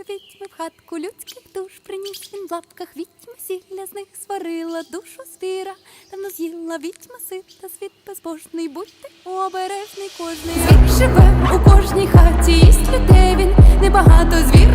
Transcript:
до відьми в хатку людських душ приніс він в лапках відьма сіля з них сварила душу звіра, давно з'їла відьма сита, світ безбожний, будьте обережний кожний. Звір живе у кожній хаті, їсть людей він небагато звір.